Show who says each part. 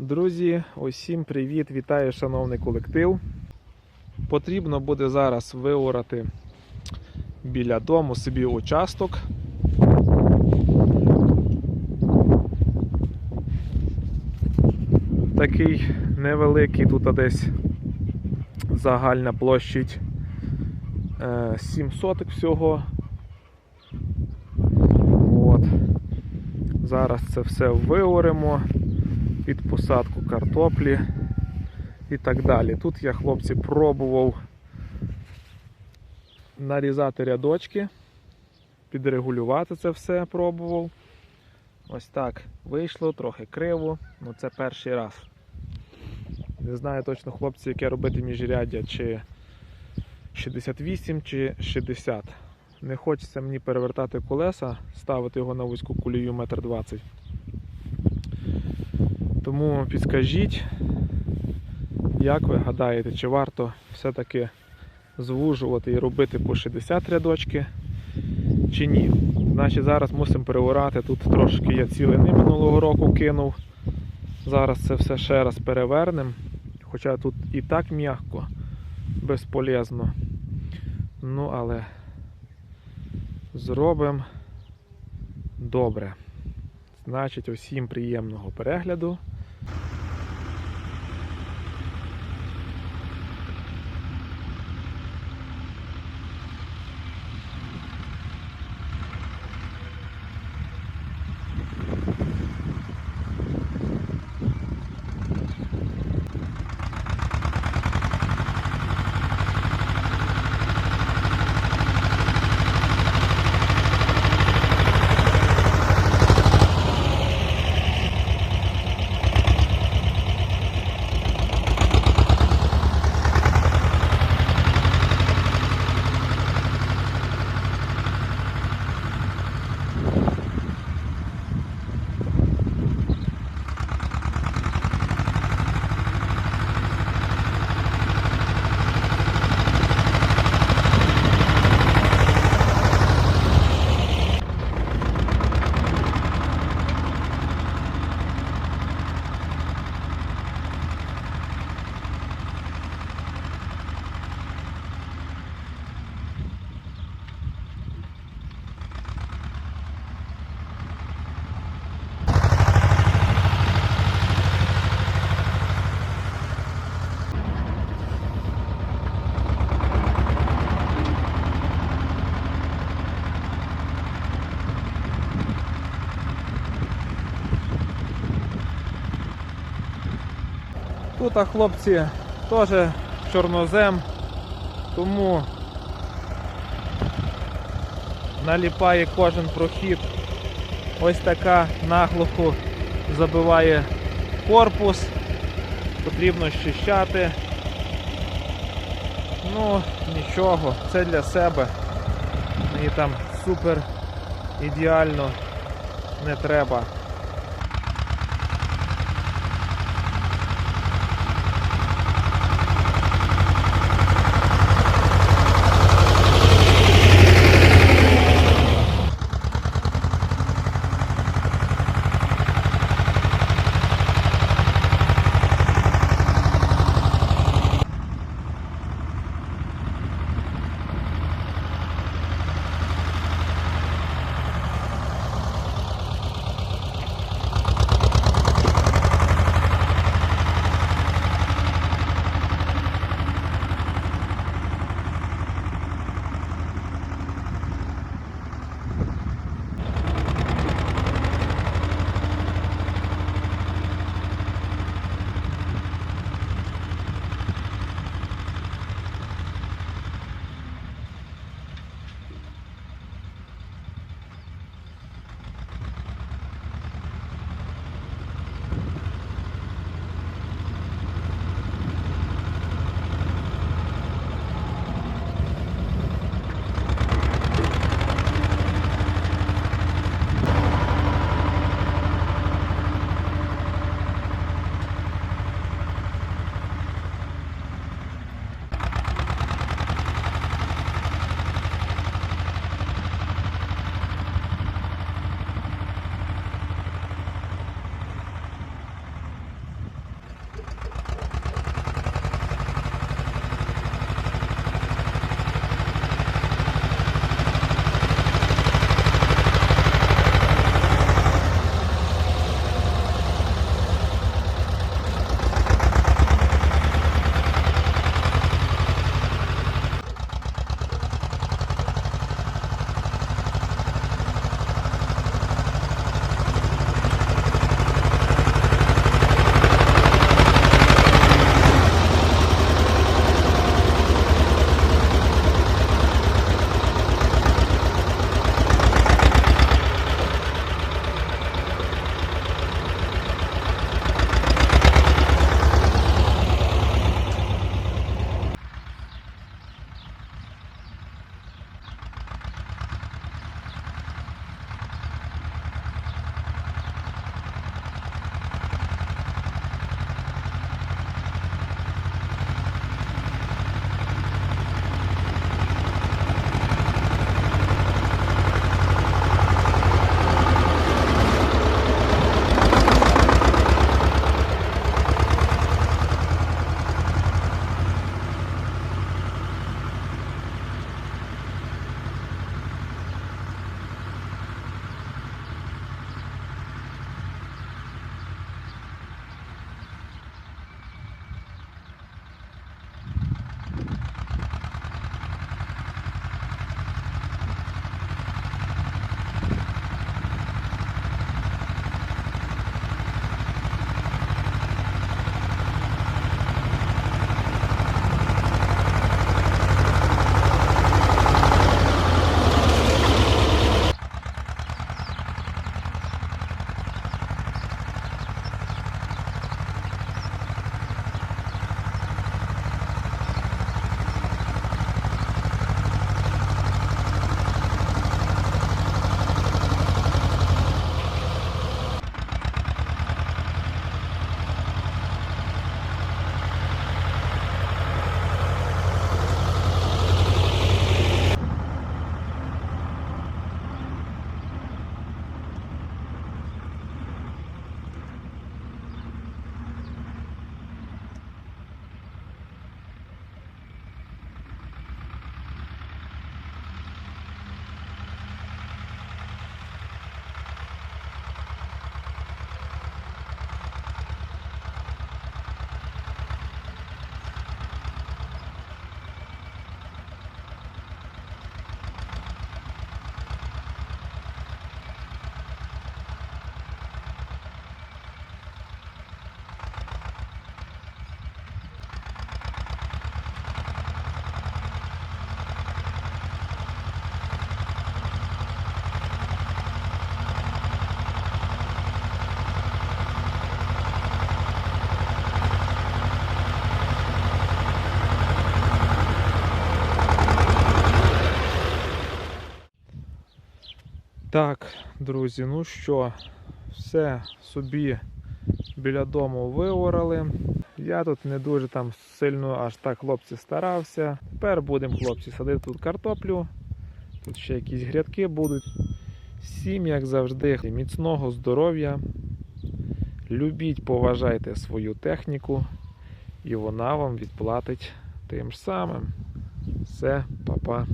Speaker 1: Друзі, усім привіт! Вітаю, шановний колектив. Потрібно буде зараз виорати біля дому собі участок. Такий невеликий, тут десь загальна площадь е, 7 соток всього. От. Зараз це все виоримо під посадку картоплі і так далі. Тут я, хлопці, пробував нарізати рядочки, підрегулювати це все пробував. Ось так вийшло, трохи криво, ну це перший раз. Не знаю точно, хлопці, яке робити міжряддя, чи 68 чи 60. Не хочеться мені перевертати колеса, ставити його на вузьку кулію 1,20 м. Тому підскажіть, як ви гадаєте, чи варто все-таки звужувати і робити по 60 рядочки, чи ні? Значить, зараз мусимо переорати. Тут трошки я цілини минулого року кинув. Зараз це все ще раз перевернемо. Хоча тут і так м'яко, безполезно. Ну, але зробимо добре. Значить, усім приємного перегляду. Тут хлопці теж чорнозем, тому наліпає кожен прохід. Ось така наглухо забиває корпус, потрібно щищати. Ну, нічого, це для себе. Мені там супер ідеально не треба. Так, друзі, ну що, все собі біля дому виорали. Я тут не дуже там сильно аж так хлопці старався. Тепер будемо хлопці садити тут картоплю. Тут ще якісь грядки будуть. Всім, як завжди, міцного здоров'я. Любіть, поважайте свою техніку, і вона вам відплатить тим ж самим. Все, па-па.